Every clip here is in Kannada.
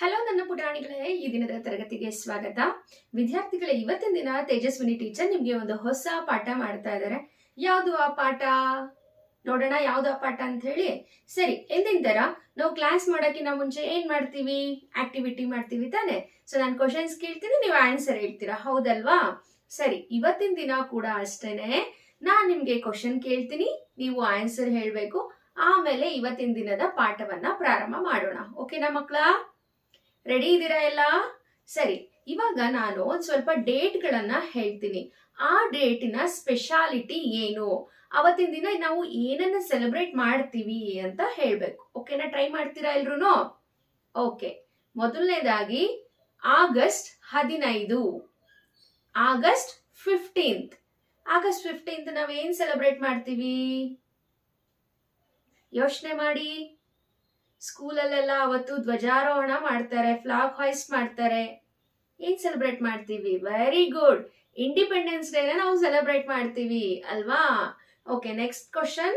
ಹಲೋ ನನ್ನ ಪುಟಾಣಿಗಳೇ, ಈ ದಿನದ ತರಗತಿಗೆ ಸ್ವಾಗತ. ವಿದ್ಯಾರ್ಥಿಗಳೇ, ಇವತ್ತಿನ ದಿನ ತೇಜಸ್ವಿನಿ ಟೀಚರ್ ನಿಮಗೆ ಒಂದು ಹೊಸ ಪಾಠ ಮಾಡ್ತಾ ಇದ್ದಾರೆ. ಯಾವುದು ಆ ಪಾಠ? ನೋಡೋಣ ಯಾವ್ದು ಆ ಪಾಠ ಅಂತ ಹೇಳಿ. ಸರಿ, ಎಂದಿನ ತರ ನಾವು ಕ್ಲಾಸ್ ಮಾಡೋಕ್ಕಿಂತ ಮುಂಚೆ ಏನ್ ಮಾಡ್ತೀವಿ? ಆಕ್ಟಿವಿಟಿ ಮಾಡ್ತೀವಿ ತಾನೆ. ಸೊ ನಾನು ಕ್ವಶನ್ಸ್ ಕೇಳ್ತೀನಿ, ನೀವು ಆನ್ಸರ್ ಹೇಳ್ತೀರಾ. ಹೌದಲ್ವಾ? ಸರಿ, ಇವತ್ತಿನ ದಿನ ಕೂಡ ಅಷ್ಟೇನೆ. ನಾನು ನಿಮ್ಗೆ ಕ್ವಶನ್ ಕೇಳ್ತೀನಿ, ನೀವು ಆನ್ಸರ್ ಹೇಳಬೇಕು. ಆಮೇಲೆ ಇವತ್ತಿನ ದಿನದ ಪಾಠವನ್ನ ಪ್ರಾರಂಭ ಮಾಡೋಣ. ಓಕೆನಾ ಮಕ್ಕಳ ರೆಡಿ ಇದ್ದೀರಾ ಎಲ್ಲ? ಸರಿ, ಇವಾಗ ನಾನು ಒಂದು ಸ್ವಲ್ಪ ಡೇಟ್ಗಳನ್ನ ಹೇಳ್ತೀನಿ. ಆ ಡೇಟಿನ ಸ್ಪೆಷಾಲಿಟಿ ಏನು? ಅವತ್ತಿನ ದಿನ ನಾವು ಏನನ್ನ ಸೆಲೆಬ್ರೇಟ್ ಮಾಡ್ತೀವಿ ಅಂತ ಹೇಳ್ಬೇಕು. ಓಕೆನಾ ಟ್ರೈ ಮಾಡ್ತೀರಾ ಎಲ್ರು ಓಕೆ ಮೊದಲನೇದಾಗಿ ಆಗಸ್ಟ್ ಹದಿನೈದು. ಆಗಸ್ಟ್ ಫಿಫ್ಟೀನ್ತ್ ಆಗಸ್ಟ್ ಫಿಫ್ಟೀನ್ತ್ ನಾವೇನ್ ಸೆಲೆಬ್ರೇಟ್ ಮಾಡ್ತೀವಿ? ಯೋಚನೆ ಮಾಡಿ. ಸ್ಕೂಲಲ್ಲೆಲ್ಲ ಅವತ್ತು ಧ್ವಜಾರೋಹಣ ಮಾಡ್ತಾರೆ, ಫ್ಲಾಗ್ ಹಾಯ್ಸ್ಟ್ ಮಾಡ್ತಾರೆ. ಏನ್ ಸೆಲೆಬ್ರೇಟ್ ಮಾಡ್ತೀವಿ? ವೆರಿ ಗುಡ್ ಇಂಡಿಪೆಂಡೆನ್ಸ್ ಡೇನ ನಾವು ಸೆಲೆಬ್ರೇಟ್ ಮಾಡ್ತೀವಿ, ಅಲ್ವಾ? Okay next question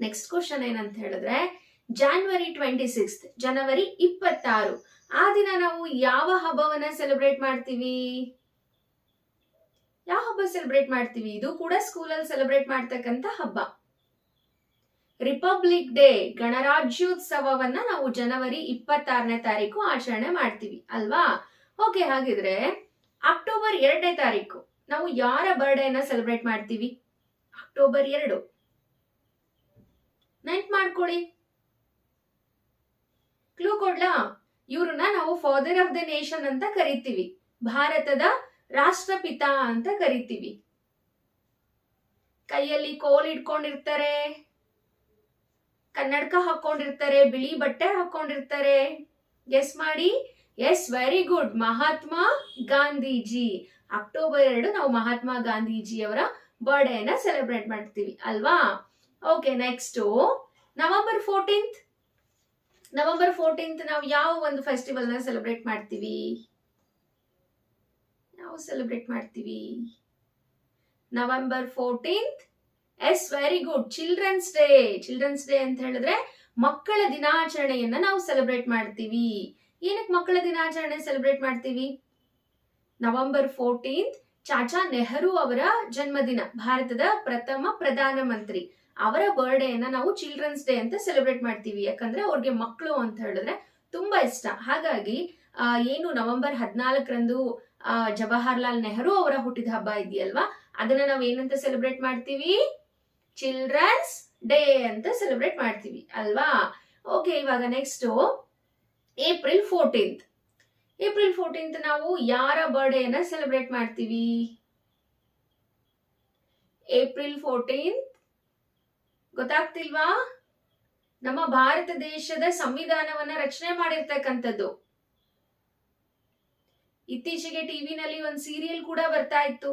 next question ಏನಂತ ಹೇಳಿದ್ರೆ ಜಾನ್ವರಿ ಟ್ವೆಂಟಿ ಸಿಕ್ಸ್ ಜನವರಿ ಇಪ್ಪತ್ತಾರು. ಆ ದಿನ ನಾವು ಯಾವ ಹಬ್ಬವನ್ನ ಸೆಲೆಬ್ರೇಟ್ ಮಾಡ್ತೀವಿ? ಯಾವ ಹಬ್ಬ ಸೆಲೆಬ್ರೇಟ್ ಮಾಡ್ತೀವಿ? ಇದು ಕೂಡ ಸ್ಕೂಲಲ್ಲಿ ಸೆಲೆಬ್ರೇಟ್ ಮಾಡ್ತಕ್ಕಂಥ ಹಬ್ಬ. ರಿಪಬ್ಲಿಕ್ ಡೇ ಗಣರಾಜ್ಯೋತ್ಸವವನ್ನ ನಾವು ಜನವರಿ ಇಪ್ಪತ್ತಾರನೇ ತಾರೀಕು ಆಚರಣೆ ಮಾಡ್ತೀವಿ, ಅಲ್ವಾ? ಓಕೆ, ಹಾಗಿದ್ರೆ ಅಕ್ಟೋಬರ್ ಎರಡನೇ ತಾರೀಕು ನಾವು ಯಾರ ಬರ್ಡೇನ ಸೆಲೆಬ್ರೇಟ್ ಮಾಡ್ತೀವಿ? ಅಕ್ಟೋಬರ್ ಎರಡು. ನೆನ್ಪ್ ಮಾಡ್ಕೊಳ್ಳಿ. ಕ್ಲೂ ಕೊಡ್ಲಾ? ಇವ್ರನ್ನ ನಾವು ಫಾದರ್ ಆಫ್ ದ ನೇಷನ್ ಅಂತ ಕರಿತೀವಿ. ಭಾರತದ ರಾಷ್ಟ್ರಪಿತ ಅಂತ ಕರಿತೀವಿ. ಕೈಯಲ್ಲಿ ಕೋಲ್ ಇಟ್ಕೊಂಡಿರ್ತಾರೆ. ಕನ್ನಡಕ ಹಾಕೊಂಡಿರ್ತಾರೆ, ಬಿಳಿ ಬಟ್ಟೆ ಹಾಕೊಂಡಿರ್ತಾರೆ. ಎಸ್ ಮಾಡಿ? Yes very good Mahatma Gandhiji. October ಎರಡು ನಾವು ಮಹಾತ್ಮ ಗಾಂಧೀಜಿ ಅವರ ಬರ್ಡೇನ ಸೆಲೆಬ್ರೇಟ್ ಮಾಡ್ತೀವಿ, ಅಲ್ವಾ? Okay next November fourteenth November fourteenth ನಾವು ಯಾವ ಒಂದು ಫೆಸ್ಟಿವಲ್ನ ಸೆಲೆಬ್ರೇಟ್ ಮಾಡ್ತೀವಿ? ನಾವು ಸೆಲೆಬ್ರೇಟ್ ಮಾಡ್ತೀವಿ? November fourteenth yes very good children's day children's day ಅಂತ ಹೇಳಿದ್ರೆ ಮಕ್ಕಳ ದಿನಾಚರಣೆಯನ್ನ ನಾವು ಸೆಲೆಬ್ರೇಟ್ ಮಾಡ್ತೀವಿ. ಏನಕ್ಕೆ ಮಕ್ಕಳ ದಿನಾಚರಣೆ ಸೆಲೆಬ್ರೇಟ್ ಮಾಡ್ತೀವಿ? ನವೆಂಬರ್ ಫೋರ್ಟೀನ್ತ್ ಚಾಚಾ ನೆಹರು ಅವರ ಜನ್ಮದಿನ, ಭಾರತದ ಪ್ರಥಮ ಪ್ರಧಾನ ಮಂತ್ರಿ. ಅವರ ಬರ್ಡೇನ ನಾವು ಚಿಲ್ಡ್ರನ್ಸ್ ಡೇ ಅಂತ ಸೆಲೆಬ್ರೇಟ್ ಮಾಡ್ತೀವಿ. ಯಾಕಂದ್ರೆ ಅವ್ರಿಗೆ ಮಕ್ಕಳು ಅಂತ ಹೇಳಿದ್ರೆ ತುಂಬಾ ಇಷ್ಟ. ಹಾಗಾಗಿ ಏನು ನವೆಂಬರ್ ಹದಿನಾಲ್ಕರಂದು ಜವಾಹರ್ಲಾಲ್ ನೆಹರು ಅವರ ಹುಟ್ಟಿದ ಹಬ್ಬ ಇದೆಯಲ್ವಾ? ಅದನ್ನ ನಾವು ಏನಂತ ಸೆಲೆಬ್ರೇಟ್ ಮಾಡ್ತೀವಿ? ಚಿಲ್ಡ್ರನ್ಸ್ ಡೇ ಅಂತ ಸೆಲೆಬ್ರೇಟ್ ಮಾಡ್ತೀವಿ, ಅಲ್ವಾ? ಓಕೆ ಇವಾಗ next April fourteenth April fourteenth ನಾವು ಯಾರ ಬರ್ಡೇನ ಸೆಲೆಬ್ರೇಟ್ ಮಾಡ್ತೀವಿ? ಏಪ್ರಿಲ್ ಫೋರ್ಟೀನ್ತ್ ಗೊತ್ತಾಗ್ತಿಲ್ವಾ? ನಮ್ಮ ಭಾರತ ದೇಶದ ಸಂವಿಧಾನವನ್ನ ರಚನೆ ಮಾಡಿರ್ತಕ್ಕಂಥದ್ದು. ಇತ್ತೀಚೆಗೆ ಟಿವಿನಲ್ಲಿ ಒಂದು ಸೀರಿಯಲ್ ಕೂಡ ಬರ್ತಾ ಇತ್ತು.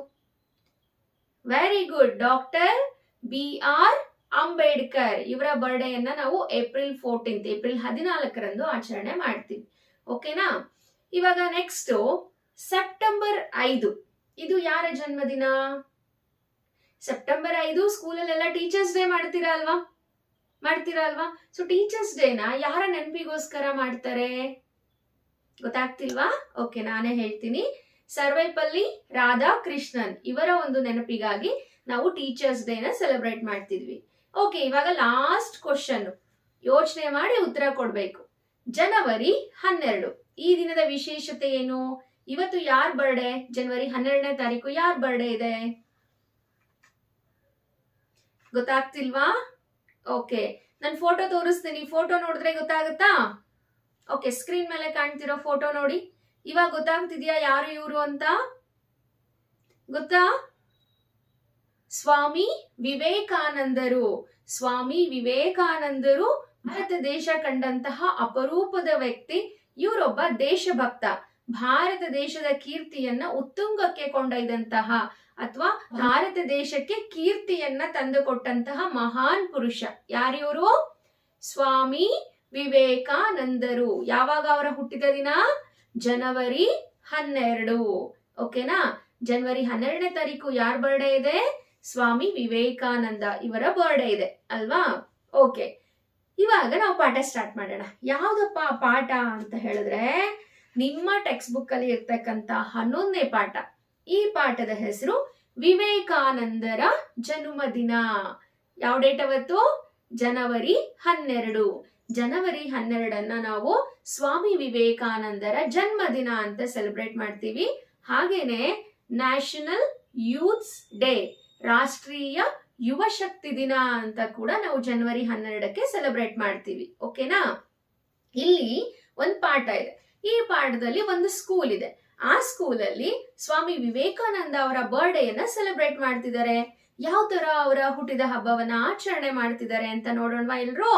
Very good doctor B R Ambedkar. ಇವರ ಬರ್ಡೇಯನ್ನ ನಾವು ಏಪ್ರಿಲ್ ಫೋರ್ಟೀನ್ತ್, ಏಪ್ರಿಲ್ ಹದಿನಾಲ್ಕರಂದು ಆಚರಣೆ ಮಾಡ್ತೀವಿ. ಓಕೆನಾ? ಇವಾಗ ನೆಕ್ಸ್ಟ್, ಸೆಪ್ಟೆಂಬರ್ ಐದು. ಇದು ಯಾರ ಜನ್ಮದಿನ? ಸೆಪ್ಟೆಂಬರ್ ಐದು ಸ್ಕೂಲಲ್ಲೆಲ್ಲ ಟೀಚರ್ಸ್ ಡೇ ಮಾಡ್ತೀರಾ ಅಲ್ವಾ? ಮಾಡ್ತೀರಾ ಅಲ್ವಾ? ಸೊ ಟೀಚರ್ಸ್ ಡೇನ ಯಾರ ನೆನಪಿಗೋಸ್ಕರ ಮಾಡ್ತಾರೆ? ಗೊತ್ತಾಗ್ತಿಲ್ವಾ? ಓಕೆ, ನಾನೇ ಹೇಳ್ತೀನಿ. ಸರ್ವೈಪಲ್ಲಿ ರಾಧಾಕೃಷ್ಣನ್ ಇವರ ಒಂದು ನೆನಪಿಗಾಗಿ ನಾವು ಟೀಚರ್ಸ್ ಡೇನ ಸೆಲೆಬ್ರೇಟ್ ಮಾಡ್ತಿದ್ವಿ. ಓಕೆ ಇವಾಗ ಲಾಸ್ಟ್ ಕ್ವಶನ್ ಯೋಚನೆ ಮಾಡಿ ಉತ್ತರ ಕೊಡಬೇಕು. ಜನವರಿ ಹನ್ನೆರಡು. ಈ ದಿನದ ವಿಶೇಷತೆ ಏನು? ಇವತ್ತು ಯಾರ್ ಬರ್ಡೇ ಜನವರಿ ಹನ್ನೆರಡನೇ ತಾರೀಕು ಯಾರ್ ಬರ್ಡೇ ಇದೆ? ಗೊತ್ತಾಗ್ತಿಲ್ವಾ? ಓಕೆ ನಾನು ಫೋಟೋ ತೋರಿಸ್ತೀನಿ. ಫೋಟೋ ನೋಡಿದ್ರೆ ಗೊತ್ತಾಗುತ್ತಾ? ಓಕೆ ಸ್ಕ್ರೀನ್ ಮೇಲೆ ಕಾಣ್ತಿರೋ ಫೋಟೋ ನೋಡಿ. ಇವಾಗ ಗೊತ್ತಾಗ್ತಿದ್ಯಾ ಯಾರು ಇವರು ಅಂತ? ಗೊತ್ತಾ? ಸ್ವಾಮಿ ವಿವೇಕಾನಂದರು. ಸ್ವಾಮಿ ವಿವೇಕಾನಂದರು ಭಾರತ ದೇಶ ಕಂಡಂತಹ ಅಪರೂಪದ ವ್ಯಕ್ತಿ. ಇವರೊಬ್ಬ ದೇಶಭಕ್ತ. ಭಾರತ ದೇಶದ ಕೀರ್ತಿಯನ್ನ ಉತ್ತುಂಗಕ್ಕೆ ಕೊಂಡೊಯ್ದಂತಹ ಅಥವಾ ಭಾರತ ದೇಶಕ್ಕೆ ಕೀರ್ತಿಯನ್ನ ತಂದುಕೊಟ್ಟಂತಹ ಮಹಾನ್ ಪುರುಷ. ಯಾರಿವರು ಸ್ವಾಮಿ ವಿವೇಕಾನಂದರು. ಯಾವಾಗ ಅವರ ಹುಟ್ಟಿದ ದಿನ? ಜನವರಿ ಹನ್ನೆರಡು. ಓಕೆನಾ? ಜನವರಿ ಹನ್ನೆರಡನೇ ತಾರೀಕು ಯಾರ ಬರ್ಡೇ ಇದೆ? ಸ್ವಾಮಿ ವಿವೇಕಾನಂದ ಇವರ ಬರ್ಡೇ ಇದೆ, ಅಲ್ವಾ? ಓಕೆ ಇವಾಗ ನಾವು ಪಾಠ ಸ್ಟಾರ್ಟ್ ಮಾಡೋಣ. ಯಾವ್ದಪ್ಪ ಪಾಠ ಅಂತ ಹೇಳಿದ್ರೆ, ನಿಮ್ಮ ಟೆಕ್ಸ್ಟ್ ಬುಕ್ ಅಲ್ಲಿ ಇರ್ತಕ್ಕಂತ ಹನ್ನೊಂದನೇ ಪಾಠ. ಈ ಪಾಠದ ಹೆಸರು ವಿವೇಕಾನಂದರ ಜನ್ಮದಿನ. ಯಾವ ಡೇಟ್ ಅವತ್ತು? ಜನವರಿ ಹನ್ನೆರಡು. ಜನವರಿ ಹನ್ನೆರಡನ್ನ ನಾವು ಸ್ವಾಮಿ ವಿವೇಕಾನಂದರ ಜನ್ಮದಿನ ಅಂತ ಸೆಲೆಬ್ರೇಟ್ ಮಾಡ್ತೀವಿ. ಹಾಗೇನೆ ನ್ಯಾಷನಲ್ ಯೂತ್ಸ್ ಡೇ ರಾಷ್ಟ್ರೀಯ ಯುವ ಶಕ್ತಿ ದಿನ ಅಂತ ಕೂಡ ನಾವು ಜನವರಿ ಹನ್ನೆರಡಕ್ಕೆ ಸೆಲೆಬ್ರೇಟ್ ಮಾಡ್ತೀವಿ ಓಕೆನಾ ಇಲ್ಲಿ ಒಂದು ಪಾಠ ಇದೆ. ಈ ಪಾಠದಲ್ಲಿ ಒಂದು ಸ್ಕೂಲ್ ಇದೆ. ಆ ಸ್ಕೂಲಲ್ಲಿ ಸ್ವಾಮಿ ವಿವೇಕಾನಂದ ಅವರ ಬರ್ಡೇಯನ್ನ ಸೆಲೆಬ್ರೇಟ್ ಮಾಡ್ತಿದ್ದಾರೆ. ಯಾವ ತರ ಅವರ ಹುಟ್ಟಿದ ಹಬ್ಬವನ್ನ ಆಚರಣೆ ಮಾಡ್ತಿದ್ದಾರೆ ಅಂತ ನೋಡೋಣವಾ ಎಲ್ರು?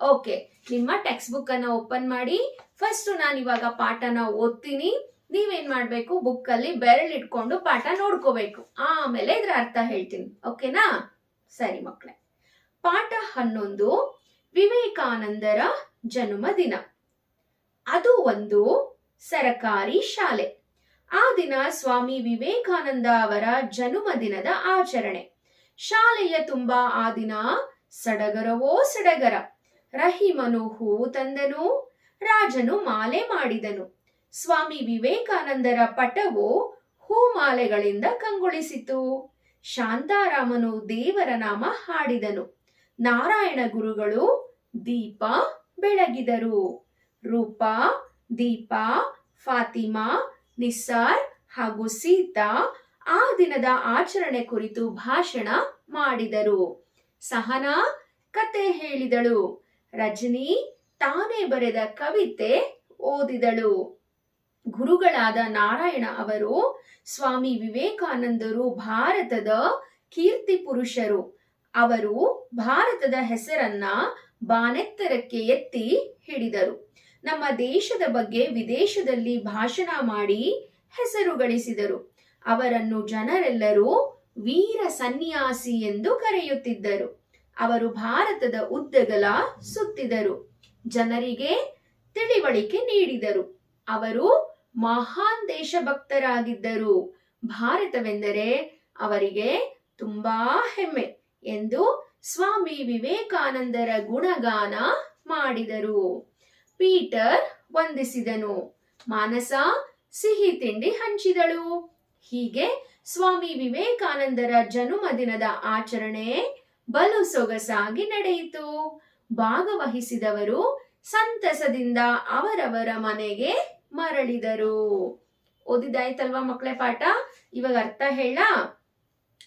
ಓಕೆ ನಿಮ್ಮ ಟೆಕ್ಸ್ಟ್ ಬುಕ್ ಅನ್ನ ಓಪನ್ ಮಾಡಿ. ಫಸ್ಟ್ ನಾನು ಇವಾಗ ಪಾಠನ ಓದ್ತೀನಿ. ನೀವೇನ್ ಮಾಡ್ಬೇಕು? ಬುಕ್ ಅಲ್ಲಿ ಬೆರಳು ಇಟ್ಕೊಂಡು ಪಾಠ ನೋಡ್ಕೋಬೇಕು. ಆಮೇಲೆ ಇದ್ರ ಅರ್ಥ ಹೇಳ್ತೀನಿ. ಓಕೆನಾ ಸರಿ ಮಕ್ಕಳೇ ಪಾಠ ಹನ್ನೊಂದು, ವಿವೇಕಾನಂದರ ಜನ್ಮದಿನ ಅದು ಒಂದು ಸರಕಾರಿ ಶಾಲೆ. ಆ ದಿನ ಸ್ವಾಮಿ ವಿವೇಕಾನಂದ ಅವರ ಜನ್ಮದಿನದ ಆಚರಣೆ. ಶಾಲೆಯ ತುಂಬಾ ಆ ದಿನ ಸಡಗರವೋ ಸಡಗರ. ರಹಿಮನು ಹೂ ತಂದನು, ರಾಜನು ಮಾಲೆ ಮಾಡಿದನು. ಸ್ವಾಮಿ ವಿವೇಕಾನಂದರ ಪಟವು ಹೂಮಾಲೆಗಳಿಂದ ಕಂಗೊಳಿಸಿತು. ಶಾಂತಾರಾಮನು ದೇವರ ನಾಮ ಹಾಡಿದನು. ನಾರಾಯಣ ಗುರುಗಳು ದೀಪ ಬೆಳಗಿದರು. ರೂಪ, ದೀಪ, ಫಾತಿಮಾ, ನಿಸ್ಸಾರ್ ಹಾಗೂ ಸೀತಾ ಆ ದಿನದ ಆಚರಣೆ ಕುರಿತು ಭಾಷಣ ಮಾಡಿದರು. ಸಹನಾ ಕತೆ ಹೇಳಿದಳು. ರಜನಿ ತಾನೇ ಬರೆದ ಕವಿತೆ ಓದಿದಳು. ಗುರುಗಳಾದ ನಾರಾಯಣ ಅವರು ಸ್ವಾಮಿ ವಿವೇಕಾನಂದರು ಭಾರತದ ಕೀರ್ತಿ ಪುರುಷರು. ಅವರು ಭಾರತದ ಹೆಸರನ್ನ ಬಾನೆತ್ತರಕ್ಕೆ ಎತ್ತಿ ಹಿಡಿದರು. ನಮ್ಮ ದೇಶದ ಬಗ್ಗೆ ವಿದೇಶದಲ್ಲಿ ಭಾಷಣ ಮಾಡಿ ಹೆಸರು ಗಳಿಸಿದರು. ಅವರನ್ನು ಜನರೆಲ್ಲರೂ ವೀರ ಸನ್ಯಾಸಿ ಎಂದು ಕರೆಯುತ್ತಿದ್ದರು. ಅವರು ಭಾರತದ ಉದ್ದಗಲ ಸುತ್ತಿದರು. ಜನರಿಗೆ ತಿಳಿವಳಿಕೆ ನೀಡಿದರು. ಅವರು ಮಹಾನ್ ದೇಶಭಕ್ತರಾಗಿದ್ದರು. ಭಾರತವೆಂದರೆ ಅವರಿಗೆ ತುಂಬಾ ಹೆಮ್ಮೆ ಎಂದು ಸ್ವಾಮಿ ವಿವೇಕಾನಂದರ ಗುಣಗಾನ ಮಾಡಿದರು. ಪೀಟರ್ ವಂದಿಸಿದನು. ಮಾನಸ ಸಿಹಿ ತಿಂಡಿ ಹಂಚಿದಳು. ಹೀಗೆ ಸ್ವಾಮಿ ವಿವೇಕಾನಂದರ ಜನ್ಮದಿನದ ಆಚರಣೆ ಬಲು ಸೊಗಸಾಗಿ ನಡೆಯಿತು. ಭಾಗವಹಿಸಿದವರು ಸಂತಸದಿಂದ ಅವರವರ ಮನೆಗೆ ಮರಳಿದರು. ಓದಿದಾಯ್ತಲ್ವಾ ಮಕ್ಕಳೇ ಪಾಠ? ಇವಾಗ ಅರ್ಥ ಹೇಳ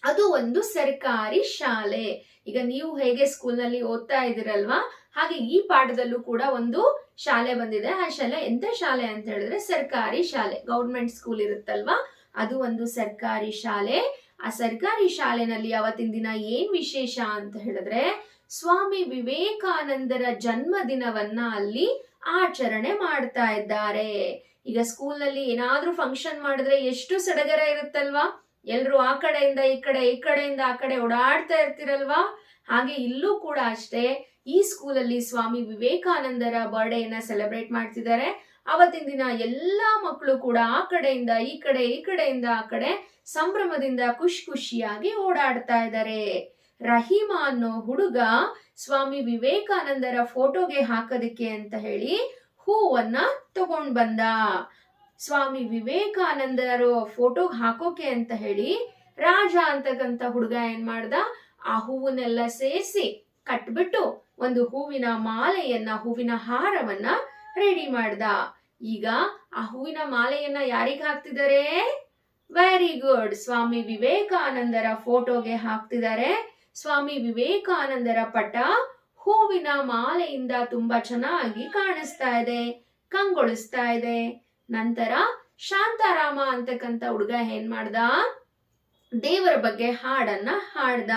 ಅದು ಒಂದು ಸರ್ಕಾರಿ ಶಾಲೆ. ಈಗ ನೀವು ಹೇಗೆ ಸ್ಕೂಲ್ನಲ್ಲಿ ಓದ್ತಾ ಇದ್ದೀರಲ್ವಾ? ಹಾಗೆ ಈ ಪಾಠದಲ್ಲೂ ಕೂಡ ಒಂದು ಶಾಲೆ ಬಂದಿದೆ. ಆ ಶಾಲೆ ಎಂತ ಶಾಲೆ ಅಂತ ಹೇಳಿದ್ರೆ ಸರ್ಕಾರಿ ಶಾಲೆ. ಗೌರ್ಮೆಂಟ್ ಸ್ಕೂಲ್ ಇರುತ್ತಲ್ವಾ? ಅದು ಒಂದು ಸರ್ಕಾರಿ ಶಾಲೆ. ಆ ಸರ್ಕಾರಿ ಶಾಲೆನಲ್ಲಿ ಅವತ್ತಿನ ದಿನ ಏನ್ ವಿಶೇಷ ಅಂತ ಹೇಳಿದ್ರೆ, ಸ್ವಾಮಿ ವಿವೇಕಾನಂದರ ಜನ್ಮದಿನವನ್ನ ಅಲ್ಲಿ ಆಚರಣೆ ಮಾಡ್ತಾ ಇದ್ದಾರೆ. ಈಗ ಸ್ಕೂಲ್ನಲ್ಲಿ ಏನಾದ್ರೂ ಫಂಕ್ಷನ್ ಮಾಡಿದ್ರೆ ಎಷ್ಟು ಸಡಗರ ಇರುತ್ತಲ್ವಾ? ಎಲ್ರು ಆ ಕಡೆಯಿಂದ ಈ ಕಡೆ, ಈ ಕಡೆಯಿಂದ ಆ ಕಡೆ ಓಡಾಡ್ತಾ ಇರ್ತಿರಲ್ವಾ? ಹಾಗೆ ಇಲ್ಲೂ ಕೂಡ ಅಷ್ಟೇ, ಈ ಸ್ಕೂಲಲ್ಲಿ ಸ್ವಾಮಿ ವಿವೇಕಾನಂದರ ಬರ್ಡೇನ ಸೆಲೆಬ್ರೇಟ್ ಮಾಡ್ತಿದ್ದಾರೆ. ಅವತ್ತಿನ ದಿನ ಎಲ್ಲಾ ಮಕ್ಕಳು ಕೂಡ ಆ ಕಡೆಯಿಂದ, ಈ ಕಡೆ, ಈ ಕಡೆಯಿಂದ ಆ ಕಡೆ ಸಂಭ್ರಮದಿಂದ ಖುಷಿ ಖುಷಿಯಾಗಿ ಓಡಾಡ್ತಾ ಇದ್ದಾರೆ. ರಹೀಮ ಅನ್ನೋ ಹುಡುಗ ಸ್ವಾಮಿ ವಿವೇಕಾನಂದರ ಫೋಟೋಗೆ ಹಾಕೋದಕ್ಕೆ ಅಂತ ಹೇಳಿ ಹೂವನ್ನ ತಗೊಂಡ್ ಬಂದ. ಸ್ವಾಮಿ ವಿವೇಕಾನಂದರ ಫೋಟೋಗೆ ಹಾಕೋಕೆ ಅಂತ ಹೇಳಿ ರಾಜ ಅಂತಕ್ಕಂಥ ಹುಡುಗ ಏನ್ ಮಾಡ್ದ? ಆ ಹೂವನ್ನೆಲ್ಲ ಸೇರಿಸಿ ಕಟ್ಬಿಟ್ಟು ಒಂದು ಹೂವಿನ ಮಾಲೆಯನ್ನ, ಹೂವಿನ ಹಾರವನ್ನ ರೆಡಿ ಮಾಡ್ದ. ಈಗ ಆ ಹೂವಿನ ಮಾಲೆಯನ್ನ ಯಾರಿಗ್ ಹಾಕ್ತಿದ್ದಾರೆ ವೆರಿ ಗುಡ್ ಸ್ವಾಮಿ ವಿವೇಕಾನಂದರ ಫೋಟೋಗೆ ಹಾಕ್ತಿದ್ದಾರೆ ಸ್ವಾಮಿ ವಿವೇಕಾನಂದರ ಪಟ ಹೂವಿನ ಮಾಲೆಯಿಂದ ತುಂಬಾ ಚೆನ್ನಾಗಿ ಕಾಣಿಸ್ತಾ ಇದೆ, ಕಂಗೊಳಿಸ್ತಾ ಇದೆ. ನಂತರ ಶಾಂತಾರಾಮ ಅಂತಕ್ಕಂತ ಹುಡುಗ ಏನ್ ಮಾಡ್ದ? ದೇವರ ಬಗ್ಗೆ ಹಾಡನ್ನ ಹಾಡ್ದ.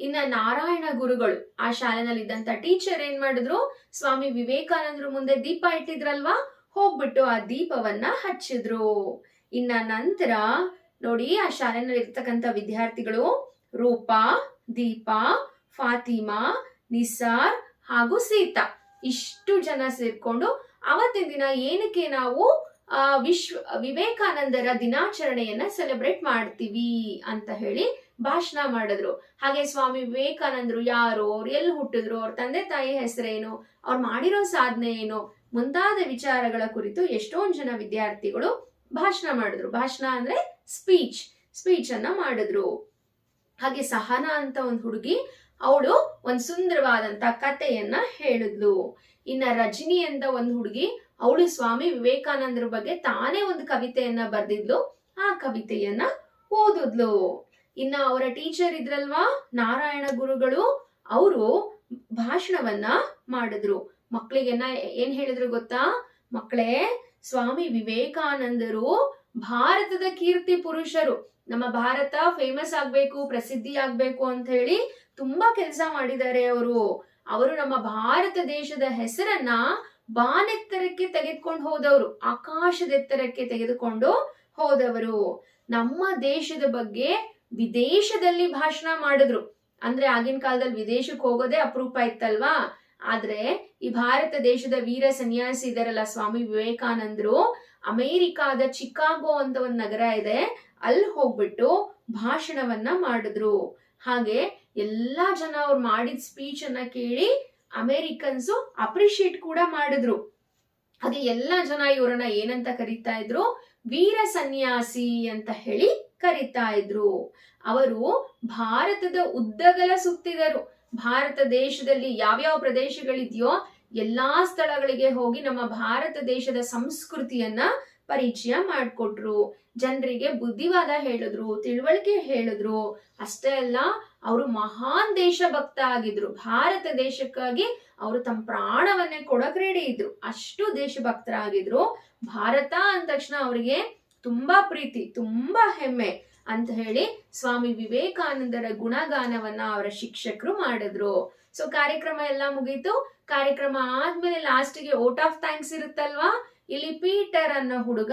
ಇನ್ನ ನಾರಾಯಣ ಗುರುಗಳು, ಆ ಶಾಲೆನಲ್ಲಿ ಇದ್ದಂತ ಟೀಚರ್ ಏನ್ ಮಾಡಿದ್ರು? ಸ್ವಾಮಿ ವಿವೇಕಾನಂದರು ಮುಂದೆ ದೀಪ ಇಟ್ಟಿದ್ರಲ್ವಾ? ಹೋಗ್ಬಿಟ್ಟು ಆ ದೀಪವನ್ನ ಹಚ್ಚಿದ್ರು. ಇನ್ನ ನಂತರ ನೋಡಿ ಆ ಶಾಲೆನಲ್ಲಿ ಇರ್ತಕ್ಕಂಥ ವಿದ್ಯಾರ್ಥಿಗಳು, ರೂಪಾ ದೀಪ, ಫಾತಿಮಾ, ನಿಸಾರ್ ಹಾಗೂ ಸೀತಾ. ಇಷ್ಟು ಜನ ಸೇರ್ಕೊಂಡು ಅವತ್ತಿನ ದಿನ ಏನಕ್ಕೆ ನಾವು ವಿಶ್ವ, ವಿವೇಕಾನಂದರ ದಿನಾಚರಣೆಯನ್ನ ಸೆಲೆಬ್ರೇಟ್ ಮಾಡ್ತೀವಿ ಅಂತ ಹೇಳಿ ಭಾಷಣ ಮಾಡಿದ್ರು. ಹಾಗೆ ಸ್ವಾಮಿ ವಿವೇಕಾನಂದರು ಯಾರು? ಅವ್ರು ಎಲ್ಲಿ ಹುಟ್ಟಿದ್ರು? ಅವ್ರ ತಂದೆ ತಾಯಿ ಹೆಸರೇನು? ಅವ್ರು ಮಾಡಿರೋ ಸಾಧನೆ ಏನು? ಮುಂತಾದ ವಿಚಾರಗಳ ಕುರಿತು ಎಷ್ಟೊಂದು ಜನ ವಿದ್ಯಾರ್ಥಿಗಳು ಭಾಷಣ ಮಾಡಿದ್ರು. ಭಾಷಣ ಅಂದ್ರೆ ಸ್ಪೀಚ್ ಸ್ಪೀಚ್ ಅನ್ನ ಮಾಡಿದ್ರು. ಹಾಗೆ ಸಹನಾ ಅಂತ ಒಂದು ಹುಡುಗಿ, ಅವಳು ಒಂದ್ ಸುಂದರವಾದಂತ ಕಥೆಯನ್ನ ಹೇಳಿದ್ಲು. ಇನ್ನ ರಜನಿ ಅಂತ ಒಂದು ಹುಡುಗಿ, ಅವಳು ಸ್ವಾಮಿ ವಿವೇಕಾನಂದರ ಬಗ್ಗೆ ತಾನೇ ಒಂದು ಕವಿತೆಯನ್ನ ಬರ್ದಿದ್ಲು, ಆ ಕವಿತೆಯನ್ನ ಓದಿದ್ಲು. ಇನ್ನ ಅವರ ಟೀಚರ್ ಇದ್ರಲ್ವಾ, ನಾರಾಯಣ ಗುರುಗಳು, ಅವರು ಭಾಷಣವನ್ನ ಮಾಡಿದ್ರು. ಮಕ್ಕಳಿಗೆನ್ನ ಏನ್ ಹೇಳಿದ್ರು ಗೊತ್ತಾ? ಮಕ್ಕಳೇ ಸ್ವಾಮಿ ವಿವೇಕಾನಂದರು ಭಾರತದ ಕೀರ್ತಿ ಪುರುಷರು. ನಮ್ಮ ಭಾರತ ಫೇಮಸ್ ಆಗ್ಬೇಕು, ಪ್ರಸಿದ್ಧಿ ಆಗ್ಬೇಕು ಅಂತ ಹೇಳಿ ತುಂಬಾ ಕೆಲಸ ಮಾಡಿದ್ದಾರೆ ಅವರು. ಅವರು ನಮ್ಮ ಭಾರತ ದೇಶದ ಹೆಸರನ್ನ ಬಾನೆತ್ತರಕ್ಕೆ ತೆಗೆದುಕೊಂಡು ಹೋದವರು, ಆಕಾಶದೆತ್ತರಕ್ಕೆ ತೆಗೆದುಕೊಂಡು ಹೋದವರು. ನಮ್ಮ ದೇಶದ ಬಗ್ಗೆ ವಿದೇಶದಲ್ಲಿ ಭಾಷಣ ಮಾಡಿದ್ರು. ಅಂದ್ರೆ ಆಗಿನ ಕಾಲದಲ್ಲಿ ವಿದೇಶಕ್ಕೆ ಹೋಗೋದೇ ಅಪರೂಪ ಇತ್ತಲ್ವಾ? ಆದ್ರೆ ಈ ಭಾರತ ದೇಶದ ವೀರ ಸನ್ಯಾಸಿ ಇದರಲ್ಲ ಸ್ವಾಮಿ ವಿವೇಕಾನಂದರು. ಅಮೇರಿಕಾದ ಚಿಕಾಗೋ ಅಂತ ಒಂದು ನಗರ ಇದೆ. ಅಲ್ಲಿ ಹೋಗ್ಬಿಟ್ಟು ಭಾಷಣವನ್ನ ಮಾಡಿದ್ರು. ಹಾಗೆ ಎಲ್ಲಾ ಜನ ಅವ್ರು ಮಾಡಿದ ಸ್ಪೀಚ್ ಅನ್ನ ಕೇಳಿ ಅಮೇರಿಕನ್ಸು ಅಪ್ರಿಷಿಯೇಟ್ ಕೂಡ ಮಾಡಿದ್ರು. ಹಾಗೆ ಎಲ್ಲಾ ಜನ ಇವರನ್ನ ಏನಂತ ಕರೀತಾ ಇದ್ರು? ವೀರ ಸನ್ಯಾಸಿ ಅಂತ ಹೇಳಿ ಕರೀತಾ ಇದ್ರು. ಅವರು ಭಾರತದ ಉದ್ದಗಲ ಸುತ್ತಿದರು. ಭಾರತ ದೇಶದಲ್ಲಿ ಯಾವ್ಯಾವ ಪ್ರದೇಶಗಳಿದೆಯೋ ಎಲ್ಲಾ ಸ್ಥಳಗಳಿಗೆ ಹೋಗಿ ನಮ್ಮ ಭಾರತ ದೇಶದ ಸಂಸ್ಕೃತಿಯನ್ನ ಪರಿಚಯ ಮಾಡಿಕೊಟ್ರು. ಜನರಿಗೆ ಬುದ್ಧಿವಾದ ಹೇಳಿದ್ರು, ತಿಳುವಳಿಕೆ ಹೇಳಿದ್ರು. ಅಷ್ಟೇ ಅಲ್ಲ, ಅವರು ಮಹಾನ್ ದೇಶ ಭಕ್ತ ಆಗಿದ್ರು. ಭಾರತ ದೇಶಕ್ಕಾಗಿ ಅವರು ತಮ್ಮ ಪ್ರಾಣವನ್ನೇ ಕೊಡಕ್ ರೆಡಿ ಇದ್ರು. ಅಷ್ಟು ದೇಶಭಕ್ತರಾಗಿದ್ರು. ಭಾರತ ಅಂದ ತಕ್ಷಣ ಅವರಿಗೆ ತುಂಬಾ ಪ್ರೀತಿ, ತುಂಬಾ ಹೆಮ್ಮೆ ಅಂತ ಹೇಳಿ ಸ್ವಾಮಿ ವಿವೇಕಾನಂದರ ಗುಣಗಾನವನ್ನ ಅವರ ಶಿಕ್ಷಕರು ಮಾಡಿದ್ರು. ಸೊ ಕಾರ್ಯಕ್ರಮ ಎಲ್ಲ ಮುಗೀತು. ಕಾರ್ಯಕ್ರಮ ಆದ್ಮೇಲೆ ಲಾಸ್ಟ್ಗೆ ಓಟ್ ಆಫ್ ಥ್ಯಾಂಕ್ಸ್ ಇರುತ್ತಲ್ವಾ? ಇಲ್ಲಿ ಪೀಟರ್ ಅನ್ನೋ ಹುಡುಗ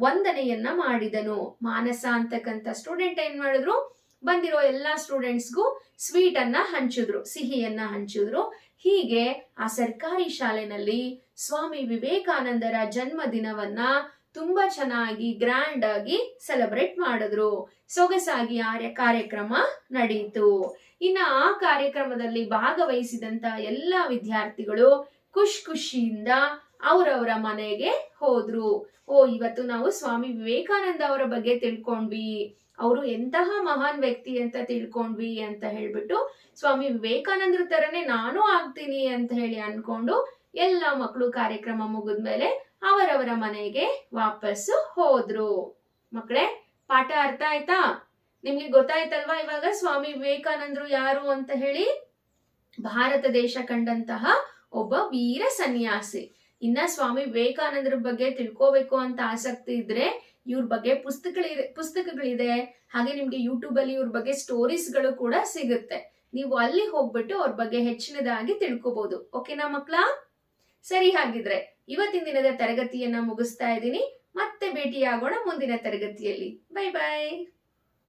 ವಂದನೆಯನ್ನ ಮಾಡಿದನು. ಮಾನಸ ಅಂತಕ್ಕಂಥ ಸ್ಟೂಡೆಂಟ್ ಏನ್ ಮಾಡಿದ್ರು? ಬಂದಿರೋ ಎಲ್ಲಾ ಸ್ಟೂಡೆಂಟ್ಸ್ಗೂ ಸ್ವೀಟ್ ಅನ್ನ ಹಂಚಿದ್ರು, ಸಿಹಿಯನ್ನ ಹಂಚಿದ್ರು. ಹೀಗೆ ಆ ಸರ್ಕಾರಿ ಶಾಲೆನಲ್ಲಿ ಸ್ವಾಮಿ ವಿವೇಕಾನಂದರ ಜನ್ಮ ದಿನವನ್ನ ತುಂಬಾ ಚೆನ್ನಾಗಿ ಗ್ರ್ಯಾಂಡ್ ಆಗಿ ಸೆಲೆಬ್ರೇಟ್ ಮಾಡಿದ್ರು. ಸೊಗಸಾಗಿ ಆರ್ಯ ಕಾರ್ಯಕ್ರಮ ನಡೆಯಿತು ಇನ್ನ ಆ ಕಾರ್ಯಕ್ರಮದಲ್ಲಿ ಭಾಗವಹಿಸಿದಂತ ಎಲ್ಲ ವಿದ್ಯಾರ್ಥಿಗಳು ಖುಷ್ ಖುಷಿಯಿಂದ ಅವರವರ ಮನೆಗೆ ಹೋದ್ರು. ಓ, ಇವತ್ತು ನಾವು ಸ್ವಾಮಿ ವಿವೇಕಾನಂದ ಅವರ ಬಗ್ಗೆ ತಿಳ್ಕೊಂಡ್ವಿ. ಅವರು ಎಂತಹ ಮಹಾನ್ ವ್ಯಕ್ತಿ ಅಂತ ತಿಳ್ಕೊಂಡ್ವಿ ಅಂತ ಹೇಳ್ಬಿಟ್ಟು ಸ್ವಾಮಿ ವಿವೇಕಾನಂದ್ರ ತರನೇ ನಾನು ಆಗ್ತೀನಿ ಅಂತ ಹೇಳಿ ಅನ್ಕೊಂಡು ಎಲ್ಲ ಮಕ್ಕಳು ಕಾರ್ಯಕ್ರಮ ಮುಗಿದ್ಮೇಲೆ ಅವರವರ ಮನೆಗೆ ವಾಪಸ್ಸು ಹೋದ್ರು. ಮಕ್ಕಳೇ, ಪಾಠ ಅರ್ಥ ಆಯ್ತಾ? ನಿಮ್ಗೆ ಗೊತ್ತಾಯ್ತಲ್ವಾ? ಇವಾಗ ಸ್ವಾಮಿ ವಿವೇಕಾನಂದರು ಯಾರು ಅಂತ ಹೇಳಿ ಭಾರತ ದೇಶ ಕಂಡಂತಹ ಒಬ್ಬ ವೀರ ಸನ್ಯಾಸಿ. ಇನ್ನ ಸ್ವಾಮಿ ವಿವೇಕಾನಂದರ ಬಗ್ಗೆ ತಿಳ್ಕೋಬೇಕು ಅಂತ ಆಸಕ್ತಿ ಇದ್ರೆ ಇವ್ರ ಬಗ್ಗೆ ಪುಸ್ತಕಗಳಿದೆ ಪುಸ್ತಕಗಳಿದೆ. ಹಾಗೆ ನಿಮ್ಗೆ ಯೂಟ್ಯೂಬ್ ಅಲ್ಲಿ ಇವ್ರ ಬಗ್ಗೆ ಸ್ಟೋರೀಸ್ಗಳು ಕೂಡ ಸಿಗುತ್ತೆ. ನೀವು ಅಲ್ಲಿ ಹೋಗ್ಬಿಟ್ಟು ಅವ್ರ ಬಗ್ಗೆ ಹೆಚ್ಚಿನದಾಗಿ ತಿಳ್ಕೊಬಹುದು ಓಕೆನಾ ಮಕ್ಕಳ ಸರಿ ಹಾಗಿದ್ರೆ ಇವತ್ತಿನ ದಿನದ ತರಗತಿಯನ್ನ ಮುಗಿಸ್ತಾ ಇದ್ದೀನಿ. ಮತ್ತೆ ಭೇಟಿಯಾಗೋಣ ಮುಂದಿನ ತರಗತಿಯಲ್ಲಿ. Bye bye